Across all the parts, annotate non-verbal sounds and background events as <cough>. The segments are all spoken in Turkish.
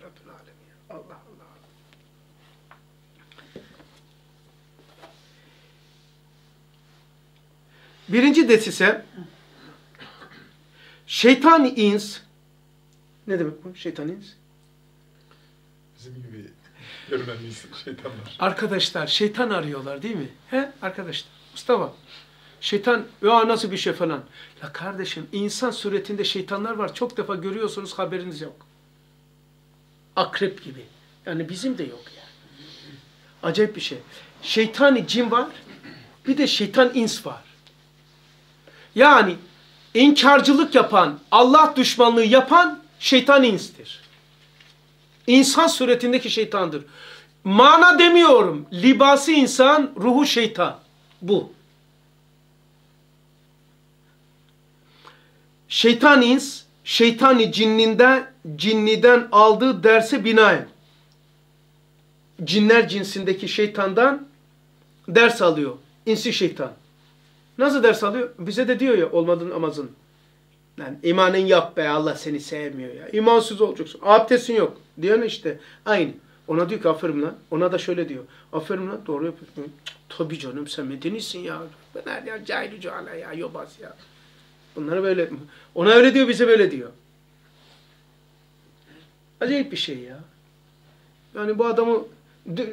Rabbül Alemin. Allah Allah. Birinci desise şeytan ins ne demek bu şeytan ins? Bizim gibi görünen şeytanlar. Arkadaşlar şeytan arıyorlar değil mi? He arkadaşlar. Mustafa. Şeytan ya nasıl bir şey falan. Ya kardeşim insan suretinde şeytanlar var. Çok defa görüyorsunuz haberiniz yok. Akrep gibi. Yani bizim de yok yani. Acayip bir şey. Şeytani cin var. Bir de şeytan ins var. Yani inkarcılık yapan, Allah düşmanlığı yapan şeytan instir. İnsan suretindeki şeytandır. Mana demiyorum. Libası insan, ruhu şeytan. Bu. Şeytan ins, şeytani cinninden, cinniden aldığı dersi binaen. Cinler cinsindeki şeytandan ders alıyor. İnsi şeytan. Nasıl ders alıyor? Bize de diyor ya olmadığın amazın. Yani imanın yap be Allah seni sevmiyor ya. İmansız olacaksın. Abdestin yok. Diyor işte aynı. Ona diyor ki aferin lan. Ona da şöyle diyor. Aferin lan doğru yapıyorsun. Tabii canım sen medenisin ya. Ben her yer cahil cuhala ya yobaz ya. Bunları böyle ona öyle diyor bize böyle diyor. Acayip bir şey ya. Yani bu adamı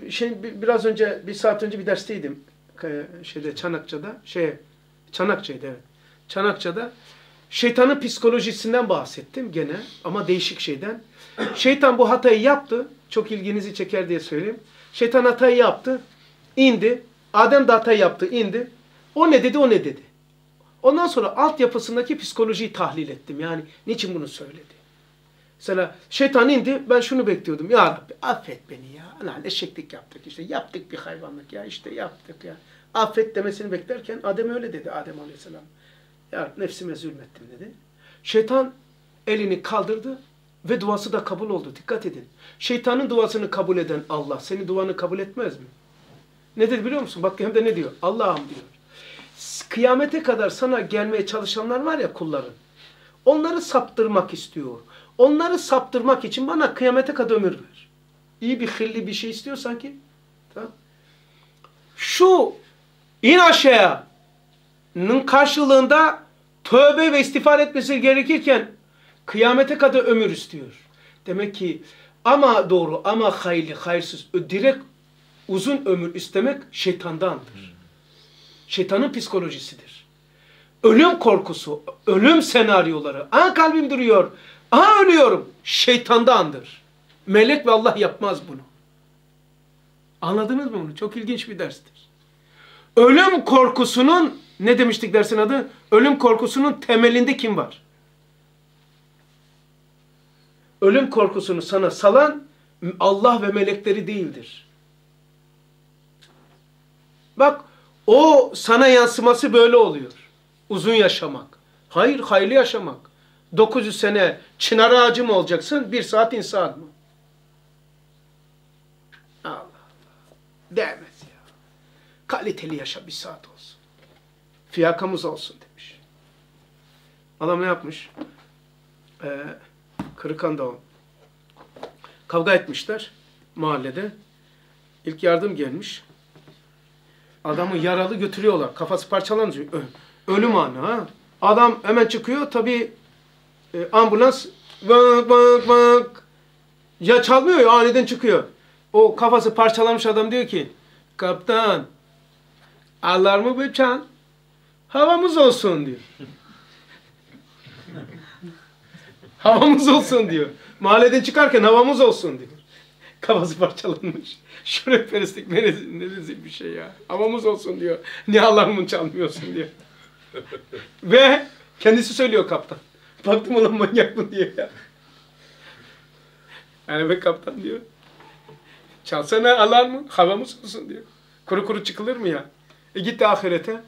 şey biraz önce bir saat önce bir dersteydim. Şeyde Çanakça'da şey Çanakça'ydı evet. Çanakça'da şeytanın psikolojisinden bahsettim gene ama değişik şeyden. Şeytan bu hatayı yaptı. Çok ilginizi çeker diye söyleyeyim. Şeytan hatayı yaptı. indi. Adem de hatayı yaptı. indi. O ne dedi o ne dedi. Ondan sonra altyapısındaki psikolojiyi tahlil ettim. Yani niçin bunu söyledi. Mesela şeytan indi ben şunu bekliyordum. Ya Rabbi affet beni ya. Lan eşeklik yaptık işte. Yaptık bir hayvanlık ya işte yaptık ya. Affet demesini beklerken Adem öyle dedi Adem Aleyhisselam. Ya nefsime zulmettim dedi. Şeytan elini kaldırdı ve duası da kabul oldu. Dikkat edin. Şeytanın duasını kabul eden Allah senin duanı kabul etmez mi? Ne dedi biliyor musun? Bak hem de ne diyor? Allah'ım diyor. Kıyamete kadar sana gelmeye çalışanlar var ya kulların. Onları saptırmak istiyor. Onları saptırmak için bana kıyamete kadar ömür ver. İyi bir hilli bir şey istiyorsan ki. Tamam. Şu in aşağıyanın karşılığında tövbe ve istiğfar etmesi gerekirken kıyamete kadar ömür istiyor. Demek ki ama doğru ama hayırlı hayırsız direkt uzun ömür istemek şeytandandır. Şeytanın psikolojisidir. Ölüm korkusu, ölüm senaryoları. Aha kalbim duruyor. Aha ölüyorum. Şeytandandır. Melek ve Allah yapmaz bunu. Anladınız mı bunu? Çok ilginç bir derstir. Ölüm korkusunun ne demiştik dersin adı? Ölüm korkusunun temelinde kim var? Ölüm korkusunu sana salan Allah ve melekleri değildir. Bak o sana yansıması böyle oluyor. Uzun yaşamak. Hayır hayırlı yaşamak. 900 sene çınar ağacı mı olacaksın? Bir saat insan mı? Allah Allah. Değmez ya. Kaliteli yaşa bir saat olsun. Fiyakamız olsun demiş. Adam ne yapmış? Ee, Kırıkan'da o. Kavga etmişler mahallede. İlk yardım gelmiş. Adamı yaralı götürüyorlar. Kafası parçalanıyor. Ölüm anı ha. Adam hemen çıkıyor. Tabi e, ambulans vak vak vak ya çalmıyor ya aniden çıkıyor. O kafası parçalanmış adam diyor ki kaptan alarmı bir çal havamız olsun diyor. <laughs> havamız olsun diyor. Mahalleden çıkarken havamız olsun diyor. Kafası parçalanmış. <laughs> Şerefperestlik ne, ne rezil bir şey ya. Havamız olsun diyor. <laughs> Niye alarmını çalmıyorsun diyor. <laughs> Ve kendisi söylüyor kaptan. Baktım ulan manyak mı diye ya. Yani be kaptan diyor. Çalsana alarmı havamız olsun diyor. Kuru kuru çıkılır mı ya? E gitti ahirete.